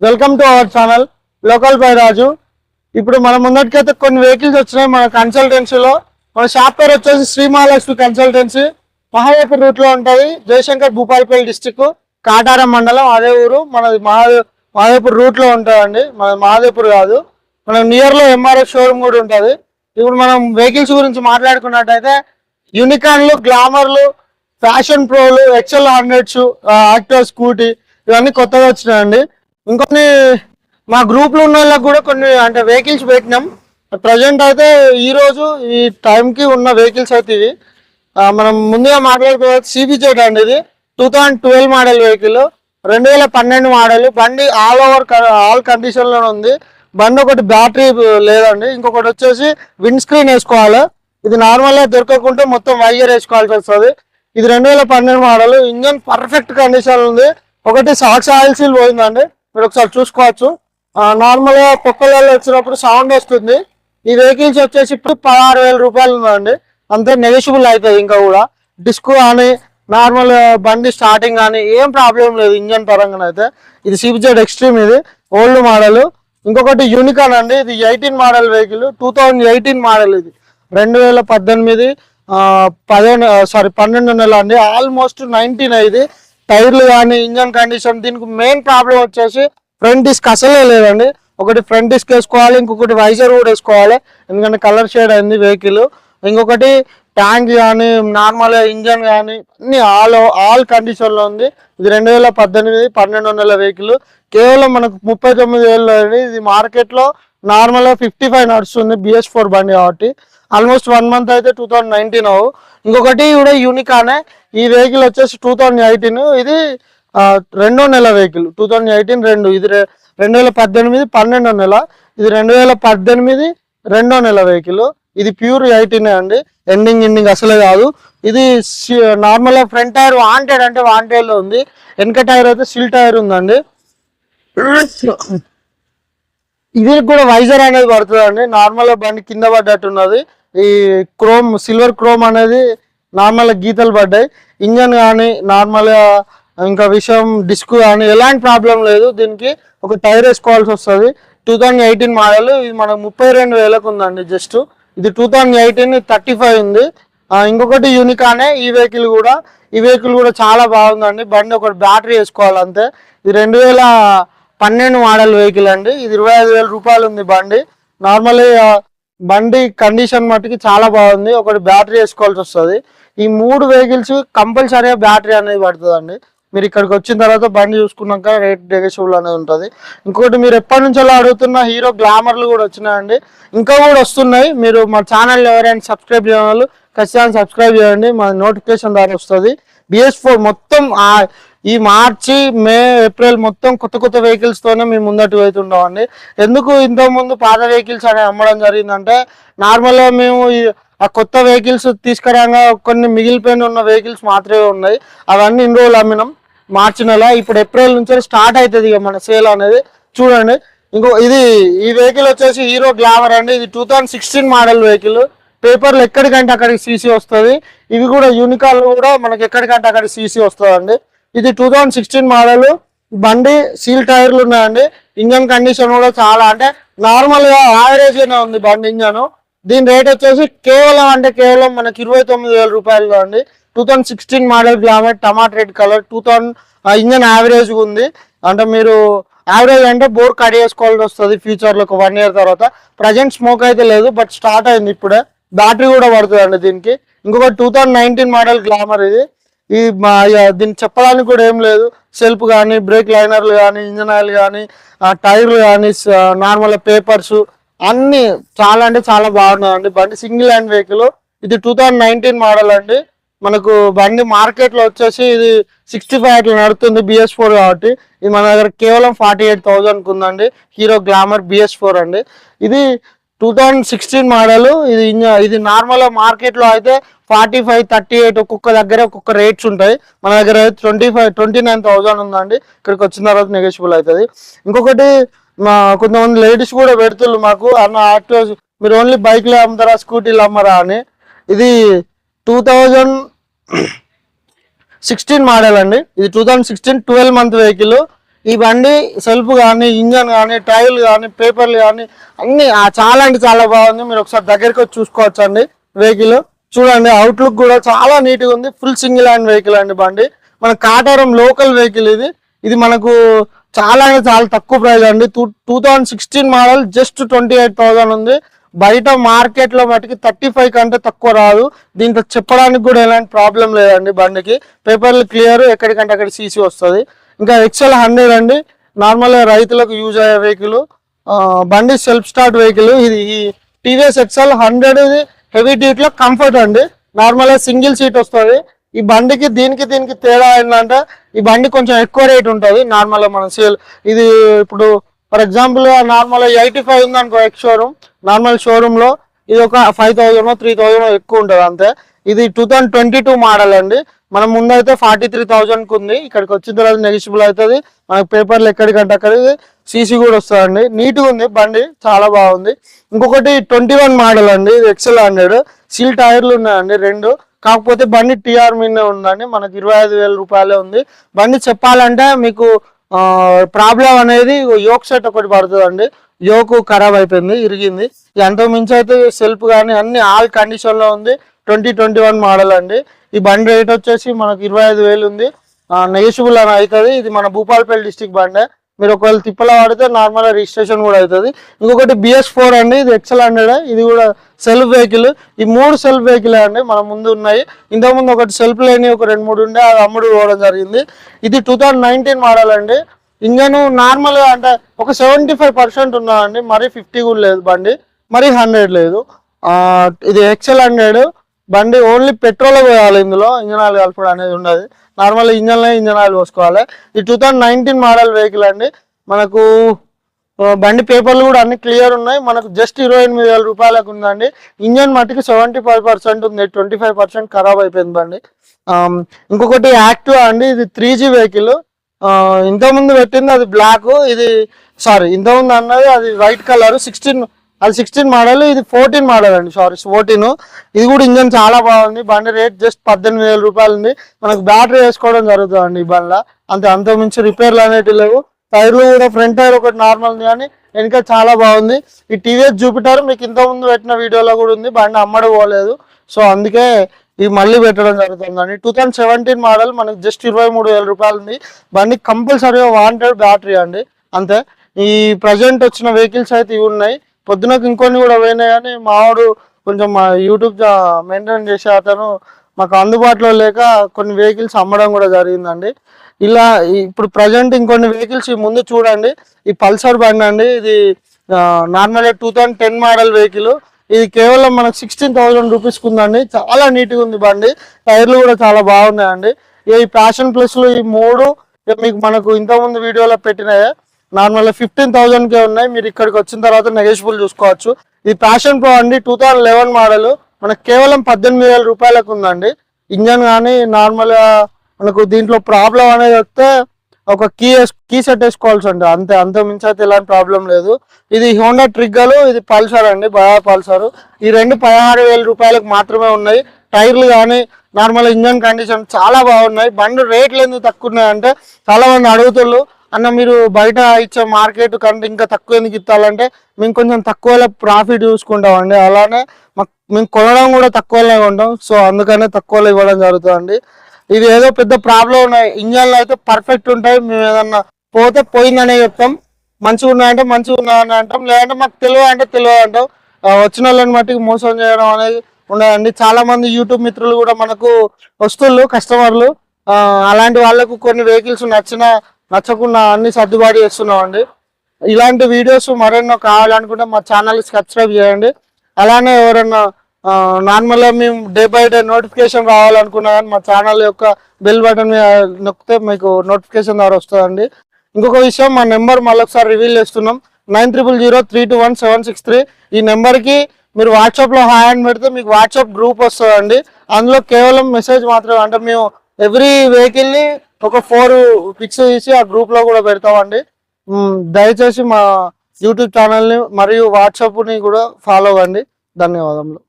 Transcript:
Welcome to our channel local by Raju ఇప్పుడు మన ముందటికైతే కొన్ని వెహికల్స్ వచ్చినాయి మన కన్సల్టెన్సీలో మన షాప్ పేరు వచ్చేసి శ్రీ మహాలక్ష్మి కన్సల్టెన్సీ మహాదేవ్పూర్ రూట్లో ఉంటుంది జయశంకర్ భూపాలపల్లి డిస్టిక్ కాటారం మండలం అదే ఊరు. మనది మహాదేవ్ మహాదేవ్పూర్ రూట్లో ఉంటుందండి మన మహాదేవ్పూర్ కాదు. మనం నియర్లో ఎంఆర్ఎఫ్ షోరూమ్ కూడా ఉంటుంది. ఇప్పుడు మనం వెహికల్స్ గురించి మాట్లాడుకున్నట్టయితే యూనికాన్లు గ్లామర్లు ఫ్యాషన్ ప్రోలు ఎక్సెల్ హండ్రెడ్స్ యాక్టివ్ స్కూటీ ఇవన్నీ కొత్తగా వచ్చినాయండి. ఇంకొన్ని మా గ్రూప్లో ఉన్న వాళ్ళకి కూడా కొన్ని అంటే వెహికల్స్ పెట్టినాం. ప్రజెంట్ అయితే ఈ రోజు ఈ టైంకి ఉన్న వెహికల్స్ అయితే ఇవి. మనం ముందుగా మాట్లాడుకోవాలి సిబిజెడ్ అండి ఇది. Two thousand twelve model vehicle రెండు వేల పన్నెండు మోడల్ బండి ఆల్ ఓవర్ ఆల్ కండిషన్లో ఉంది. బండి ఒకటి బ్యాటరీ లేదండి. ఇంకొకటి వచ్చేసి విండ్ స్క్రీన్ వేసుకోవాలి. ఇది నార్మల్గా దొరకకుంటే మొత్తం వైర్ వేసుకోవాల్సి వస్తుంది. ఇది రెండు వేల పన్నెండు మోడల్ ఇంజన్ పర్ఫెక్ట్ కండిషన్ ఉంది. ఒకటి సాక్స్ ఆయిల్ సీల్ పోయిందండి. మీరు ఒకసారి చూసుకోవచ్చు. నార్మల్గా పొక్కలలో వచ్చినప్పుడు సౌండ్ వస్తుంది. ఈ వెహికల్స్ వచ్చేసి ఇప్పుడు పదహారు వేల రూపాయలు ఉందండి అంతే నెగిషిబుల్ అవుతుంది ఇంకా కూడా. డిస్క్ కానీ నార్మల్ బండి స్టార్టింగ్ కానీ ఏం ప్రాబ్లం లేదు ఇంజన్ పరంగా అయితే. ఇది సిబిజెడ్ ఎక్స్ట్రీమ్ ఇది. ఓల్డ్ మోడల్ ఇంకొకటి యూనికాన్ అండి. ఇది eighteen model vehicle two thousand eighteen model ఇది. రెండు వేల పద్దెనిమిది పదిహేను సారీ పన్నెండు నెల అండి. ఆల్మోస్ట్ నైన్టీన్ ఇది టైర్లు కానీ ఇంజన్ కండిషన్ దీనికి మెయిన్ ప్రాబ్లం వచ్చేసి ఫ్రంట్ డిస్క్ అసలే లేదండి. ఒకటి ఫ్రంట్ డిస్క్ వేసుకోవాలి ఇంకొకటి వైజర్ కూడా వేసుకోవాలి. ఎందుకంటే కలర్ షేడ్ అయింది వెహికల్ ఇంకొకటి ట్యాంక్ కానీ నార్మల్ ఇంజన్ కానీ అన్ని ఆల్ ఆల్ కండిషన్లో ఉంది. ఇది రెండు వేల పద్దెనిమిది పన్నెండు వందల వెహికల్ కేవలం మనకు ముప్పై తొమ్మిది వేలు అండి ఇది మార్కెట్లో నార్మల్గా ఫిఫ్టీ ఫైవ్ నడుస్తుంది బిఎస్ ఫోర్ బండి కాబట్టి. ఆల్మోస్ట్ వన్ మంత్ అయితే టూ థౌసండ్ నైన్టీన్ ఇంకొకటి కూడా యూనికానే. ఈ వెహికల్ వచ్చేసి టూ థౌజండ్ ఎయిటీన్. ఇది రెండో నెల వెహికల్. టూ థౌజండ్ ఎయిటీన్ రెండు. ఇది రెండు వేల పద్దెనిమిది పన్నెండో నెల. ఇది రెండు వేల పద్దెనిమిది రెండో నెల వెహికల్. ఇది ప్యూర్ ఎయిటీన్ అండి. ఎండింగ్ ఎండింగ్ అసలే కాదు. ఇది నార్మల్గా ఫ్రంట్ టైర్ వాంటెడ్ అంటే వాంటెడ్లో ఉంది. వెనక టైర్ అయితే సిల్ టైర్ ఉందండి. ఇది కూడా వైజర్ అనేది పడుతుంది అండి నార్మల్గా బండి కింద పడ్డట్టున్నది ఈ క్రోమ్ సిల్వర్ క్రోమ్ అనేది నార్మల్ గీతలు పడ్డాయి. ఇంజన్ కానీ నార్మల్ ఇంకా విషయం డిస్క్ కానీ ఎలాంటి ప్రాబ్లం లేదు. దీనికి ఒక టైర్ వేసుకోవాల్సి వస్తుంది. Two thousand eighteen model. ఇది మనకు ముప్పై రెండు వేలకు ఉందండి జస్ట్. ఇది two thousand eighteen thirty five ఉంది. ఇంకొకటి యూనికానే ఈ వెహికల్ కూడా. ఈ వెహికల్ కూడా చాలా బాగుందండి. బండి ఒకటి బ్యాటరీ వేసుకోవాలి అంతే ఇది రెండు వేల పన్నెండు మోడల్ వెహికల్ అండి. ఇది ఇరవై ఐదు వేల రూపాయలు ఉంది బండి. నార్మల్గా బండి కండిషన్ మట్టుకి చాలా బాగుంది. ఒకటి బ్యాటరీ వేసుకోవాల్సి వస్తుంది. ఈ మూడు వెహికల్స్ కంపల్సరీగా బ్యాటరీ అనేది పడుతుందండి. మీరు ఇక్కడికి వచ్చిన తర్వాత బండి చూసుకున్నాక రేట్ నెగోషియబుల్ అనేది ఉంటుంది. ఇంకొకటి మీరు ఎప్పటి నుంచో అడుగుతున్న హీరో గ్లామర్లు కూడా వచ్చినాయండి. ఇంకా కూడా వస్తున్నాయి. మీరు మా ఛానల్ ఎవరైనా సబ్స్క్రైబ్ చేయని వాళ్ళు ఖచ్చితంగా సబ్స్క్రైబ్ చేయండి. మా నోటిఫికేషన్ ద్వారా వస్తుంది. బిఎస్ ఫోర్ మొత్తం ఈ మార్చి మే ఏప్రిల్ మొత్తం కొత్త కొత్త వెహికల్స్ తోనే మేము ముందటి అవుతుంటామండి ఎందుకు ఇంత ముందు పాత వెహికల్స్ అనేవి అమ్మడం జరిగిందంటే నార్మల్గా మేము ఈ- ఆ కొత్త వెహికల్స్ తీసుకురాగా కొన్ని మిగిలిపోయిన ఉన్న వెహికల్స్ మాత్రమే ఉన్నాయి. అవన్నీ ఇన్ని రోజులు అమ్మినాం. మార్చి నెల ఇప్పుడు ఏప్రిల్ నుంచి స్టార్ట్ అవుతుంది ఇక మన సేల్ అనేది. చూడండి. ఇంకో ఇది ఈ వెహికల్ వచ్చేసి హీరో గ్లామర్ అండి. ఇది two thousand sixteen model vehicle పేపర్లు ఎక్కడికంటే అక్కడికి సీసీ వస్తుంది. ఇవి కూడా యూనికాల్ కూడా మనకి ఎక్కడికంటే అక్కడికి సీసీ వస్తుంది ఇది టూ థౌజండ్ సిక్స్టీన్ మోడల్ బండి సీల్ టైర్లు ఉన్నాయండి. ఇంజన్ కండిషన్ కూడా చాలా అంటే నార్మల్గా యావరేజ్ గానే ఉంది బండి ఇంజన్. దీని రేట్ వచ్చేసి కేవలం అంటే కేవలం మనకి ఇరవై తొమ్మిది వేల రూపాయలు అండి. Two thousand sixteen model Glamour tomato red colour two thousand engine average ఉంది. అంటే మీరు యావరేజ్ అంటే బోర్ కట్ చేసుకోవాల్సి వస్తుంది ఫ్యూచర్లో ఒక వన్ ఇయర్ తర్వాత. ప్రజెంట్ స్మోక్ అయితే లేదు బట్ స్టార్ట్ అయింది ఇప్పుడే. బ్యాటరీ కూడా పడుతుంది అండి దీనికి. ఇంకొక two thousand nineteen model Glamour ఇది. ఈ మా దీన్ని చెప్పడానికి కూడా ఏం లేదు. సెల్ఫ్ కానీ బ్రేక్ లైనర్లు కానీ ఇంజన్ ఆయిల్ కానీ టైర్లు కానీ నార్మల్ పేపర్స్ అన్నీ చాలా అంటే చాలా బాగున్నాయండి. బండి సింగిల్ హ్యాండ్ వెహికల్. ఇది టూ థౌజండ్ నైన్టీన్ మోడల్ అండి. మనకు బండి మార్కెట్లో వచ్చేసి ఇది సిక్స్టీ ఫైవ్ అట్లా నడుస్తుంది బిఎస్ ఫోర్ కాబట్టి. ఇది మన దగ్గర కేవలం ఫార్టీ ఎయిట్ థౌజండ్కి ఉందండి. హీరో గ్లామర్ బిఎస్ ఫోర్ అండి. ఇది టూ థౌజండ్ సిక్స్టీన్ మోడల్ ఇది ఇంజ- ఇది నార్మల్ మార్కెట్లో అయితే ఫార్టీ ఫైవ్ థర్టీ ఎయిట్ ఒక్కొక్క దగ్గర ఒక్కొక్క రేట్స్ ఉంటాయి. మన దగ్గర అయితే twenty five twenty nine thousand ఉందండి. ఇక్కడికి వచ్చిన తర్వాత నెగోషియబుల్ అవుతుంది. ఇంకొకటి మా కొంతమంది లేడీస్ కూడా పెడుతున్నారు మాకు అన్న ఆటో మీరు ఓన్లీ బైక్లే అమ్ముతారా స్కూటీలు అమ్మరా అని. ఇది టూ థౌజండ్ సిక్స్టీన్ మోడల్ అండి. ఇది two thousand sixteen twelve month vehicle ఈ బండి సెల్ఫ్ కానీ ఇంజన్ కానీ టైర్లు కానీ పేపర్లు కానీ అన్ని చాలా అంటే చాలా బాగుంది. మీరు ఒకసారి దగ్గరికి వచ్చి చూసుకోవచ్చు అండి వెహికల్. చూడండి అవుట్లుక్ కూడా చాలా నీట్గా ఉంది. ఫుల్ సింగిల్ హ్యాండ్ వెహికల్ అండి బండి. మన కాటారం లోకల్ వెహికల్ ఇది. ఇది మనకు చాలా అంటే చాలా తక్కువ ప్రైస్ అండి. Two two thousand sixteen model just twenty eight thousand ఉంది. బయట మార్కెట్లో మటుకి థర్టీ ఫైవ్ కంటే తక్కువ రాదు. దీంట్లో చెప్పడానికి కూడా ఎలాంటి ప్రాబ్లం లేదండి బండికి. పేపర్లు క్లియర్ ఎక్కడికంటే అక్కడ సీసీ వస్తుంది. ఇంకా ఎక్సెల్ హండ్రెడ్ అండి నార్మల్ రైతులకు యూజ్ అయ్యే వెహికల్ బండి సెల్ఫ్ స్టార్ట్ వెహికల్ ఇది ఈ టీవీఎస్ ఎక్సెల్ హండ్రెడ్ ఇది హెవీ డ్యూటీ లో కంఫర్ట్ అండి. నార్మల్గా సింగిల్ సీట్ వస్తుంది. ఈ బండికి దీనికి దీనికి తేడా ఏంటంటే ఈ బండి కొంచెం ఎక్కువ రేట్ ఉంటుంది. నార్మల్ మన సేల్ ఇది ఇప్పుడు for example normal eighty five ఉంది అనుకో ఎక్స్ షోరూమ్ నార్మల్ షోరూమ్లో ఇది ఒక ఫైవ్ థౌజండ్ త్రీ థౌజండ్ ఎక్కువ ఉంటుంది అంతే. ఇది two thousand twenty two model అండి. మనం ముందైతే ఫార్టీ త్రీ థౌజండ్కి ఉంది. ఇక్కడికి వచ్చిన తర్వాత నెగిషిబుల్ అవుతుంది. మనకు పేపర్లు ఎక్కడికంటే అక్కడికి సీసీ కూడా వస్తుందండి. నీట్గా ఉంది. బండి చాలా బాగుంది. ఇంకొకటి ట్వంటీ వన్ మోడల్ అండి. ఇది ఎక్సెల్ హండ్రెడ్ సీల్ టైర్లు ఉన్నాయండి రెండు. కాకపోతే బండి టీఆర్ మీదనే ఉందండి. మనకి ఇరవై ఐదు వేల రూపాయలే ఉంది. బండి చెప్పాలంటే మీకు ప్రాబ్లం అనేది యోక్ సెట్ ఒకటి పడుతుందండి. యోకు ఖరాబ్ అయిపోయింది ఇరిగింది. ఇక అంతకు మించి అయితే సెల్ఫ్ కానీ అన్ని ఆల్ కండిషన్లో ఉంది. ట్వంటీ ట్వంటీ వన్ మోడల్ అండి. ఈ బండి రేట్ వచ్చేసి మనకు ఇరవై ఐదు వేలు ఉంది. నెగిషిబుల్ అని అవుతుంది. ఇది మన భూపాలపల్లి డిస్టిక్ బండే. మీరు ఒకవేళ తిప్పలా వాడితే నార్మల్గా రిజిస్ట్రేషన్ కూడా అవుతుంది. ఇంకొకటి బిఎస్ ఫోర్ అండి ఇది ఎక్సెల్ హండ్రెడ్ ఇది కూడా సెల్ఫ్ వెహికల్ ఈ మూడు సెల్ఫ్ వెహికల్ అండి మన ముందు ఉన్నాయి. ఇంతకుముందు ఒకటి సెల్ఫ్ లేని ఒక రెండు మూడు ఉండే అది అమ్ముడు పోవడం జరిగింది. ఇది టూ నైన్టీన్ మోడల్ అండి. ఇంజన్ నార్మల్గా అంటే ఒక సెవెంటీ ఫైవ్ పర్సెంట్ ఉన్నదండి మరీ ఫిఫ్టీ కూడా లేదు బండి మరీ హండ్రెడ్ లేదు. ఇది ఎక్సెల్ హండ్రెడ్ బండి ఓన్లీ పెట్రోల్ పోయాలి ఇందులో ఇంజన్ ఆయిల్ కలపడం అనేది ఉండదు. నార్మల్ ఇంజన్ ఇంజన్ ఆయిల్ పోసుకోవాలి. ఇది two thousand nineteen model vehicle అండి. మనకు బండి పేపర్లు కూడా అన్ని క్లియర్ ఉన్నాయి. మనకు జస్ట్ ఇరవై ఎనిమిది వేల రూపాయలకు ఉందండి. ఇంజన్ మట్టికి సెవెంటీ ఫైవ్ పర్సెంట్ ఉంది. ట్వంటీ ఫైవ్ పర్సెంట్ ఖరాబ్ అయిపోయింది బండి. ఇంకొకటి యాక్టివ్ అండి. ఇది త్రీ జీ వెహికల్. ఇంతకుముందు పెట్టింది అది బ్లాక్. ఇది సారీ ఇంతకుముందు అన్నది అది వైట్ కలర్. సిక్స్టీన్ అది సిక్స్టీన్ మోడల్ ఇది ఫోర్టీన్ మోడల్ అండి సారీ ఫోర్టీన్ ఇది కూడా ఇంజన్ చాలా బాగుంది. బండి రేట్ జస్ట్ పద్దెనిమిది వేల రూపాయలు ఉంది మనకు బ్యాటరీ వేసుకోవడం జరుగుతుంది ఈ బండ్లో. అంతే అంత మించి రిపేర్లు అనేటివి లేవు. టైర్లు కూడా ఫ్రంట్ టైర్ ఒకటి నార్మల్ ఉంది కానీ వెనక చాలా బాగుంది. ఈ టీవీఎస్ జూపిటర్ మీకు ఇంతకుముందు పెట్టిన వీడియోలో కూడా ఉంది. బండి అమ్మడం పోలేదు. సో అందుకే ఇది మళ్ళీ పెట్టడం జరుగుతుందండి. టూ థౌసండ్ సెవెంటీన్ మోడల్ మనకి జస్ట్ ఇరవై మూడు వేల రూపాయలు ఉంది బండి కంపల్సరీగా వాంటెడ్ బ్యాటరీ అండి. అంతే. ఈ ప్రజెంట్ వచ్చిన వెహికల్స్ అయితే ఇవి ఉన్నాయి. పొద్దునకు ఇంకొన్ని కూడా పోయినాయి కానీ మావాడు కొంచెం మా యూట్యూబ్ మెయింటైన్ చేసే అతను మాకు అందుబాటులో లేక కొన్ని వెహికల్స్ అమ్మడం కూడా జరిగిందండి. ఇలా ఇప్పుడు ప్రజెంట్ ఇంకొన్ని వెహికల్స్ ముందు చూడండి. ఈ పల్సర్ బండి అండి. ఇది నార్మల్గా two thousand ten model vehicle. ఇది కేవలం మనకు సిక్స్టీన్ థౌసండ్ రూపీస్కి ఉందండి. చాలా నీట్గా ఉంది బండి. టైర్లు కూడా చాలా బాగున్నాయండి. ఈ ప్యాషన్ ప్లస్లు ఈ మూడు మీకు మనకు ఇంతకుముందు వీడియోలో పెట్టినాయే. నార్మల్గా ఫిఫ్టీన్ థౌసండ్కే ఉన్నాయి. మీరు ఇక్కడికి వచ్చిన తర్వాత నెగోషియబుల్ చూసుకోవచ్చు. ఇది ప్యాషన్ ప్రో అండి టూ థౌజండ్ లెవెన్ మోడల్ మనకు కేవలం పద్దెనిమిది వేల రూపాయలకు ఉందండి. ఇంజన్ కానీ నార్మల్గా మనకు దీంట్లో ప్రాబ్లం అనేది వస్తే ఒక కీ కీ సెట్ వేసుకోవాల్సి ఉంటుంది అంతే అంత మించి అయితే ఎలాంటి ప్రాబ్లం లేదు. ఇది హోండా ట్రిగ్గలు ఇది పల్సర్ అండి బయా పల్సర్ ఈ రెండు పదహారు వేల రూపాయలకు మాత్రమే ఉన్నాయి. టైర్లు కానీ నార్మల్ ఇంజన్ కండిషన్ చాలా బాగున్నాయి. బండి రేట్లు ఎందుకు తక్కువ ఉన్నాయంటే చాలా మంది అడుగుతున్నారు. అన్న మీరు బయట ఇచ్చే మార్కెట్ కంటే ఇంకా తక్కువ ఎందుకు ఇస్తారంటే మేము కొంచెం తక్కువలో ప్రాఫిట్ చూసుకుంటామండి అలానే మాకు మేము కొనడం కూడా తక్కువలో ఉంటాం సో అందుకనే తక్కువలో ఇవ్వడం జరుగుతుందండి. ఇది ఏదో పెద్ద ప్రాబ్లం ఉన్నాయి. ఇంజన్లు అయితే పర్ఫెక్ట్ ఉంటాయి. మేము ఏదన్నా పోతే పోయిందనే చెప్తాం. మంచిగా ఉన్నాయంటే మంచిగా ఉన్నాయని అంటాం. లేదంటే మాకు తెలియదు అంటే తెలియదు అంటాం. వచ్చిన వాళ్ళని మట్టికి మోసం చేయడం అనేది ఉండదండి. చాలా మంది యూట్యూబ్ మిత్రులు కూడా మనకు వస్తువులు కస్టమర్లు అలాంటి వాళ్ళకు కొన్ని వెహికల్స్ నచ్చిన నచ్చకుండా అన్ని సర్దుబాటు చేస్తున్నాం అండి ఇలాంటి వీడియోస్ మరెన్నో కావాలనుకుంటే మా ఛానల్ సబ్స్క్రైబ్ చేయండి. అలానే ఎవరన్నా నార్మల్గా మేము డే బై డే నోటిఫికేషన్ రావాలనుకున్నా కానీ మా ఛానల్ యొక్క బెల్ బటన్ నొక్కితే మీకు నోటిఫికేషన్ ద్వారా వస్తుందండి. ఇంకొక విషయం మా నెంబర్ మళ్ళొకసారి రివీల్ చేస్తున్నాం. Nine triple zero three two one seven six three. ఈ నెంబర్కి మీరు వాట్సాప్లో హాయ్ అని పెడితే మీకు వాట్సాప్ గ్రూప్ వస్తుందండి. అందులో కేవలం మెసేజ్ మాత్రమే అంటే మేము ఎవ్రీ వెహికల్ని ఒక ఫోర్ పిక్స్ తీసి ఆ గ్రూప్లో కూడా పెడతామండి. దయచేసి మా యూట్యూబ్ ఛానల్ని మరియు వాట్సాప్ని కూడా ఫాలో అవ్వండి ధన్యవాదములు.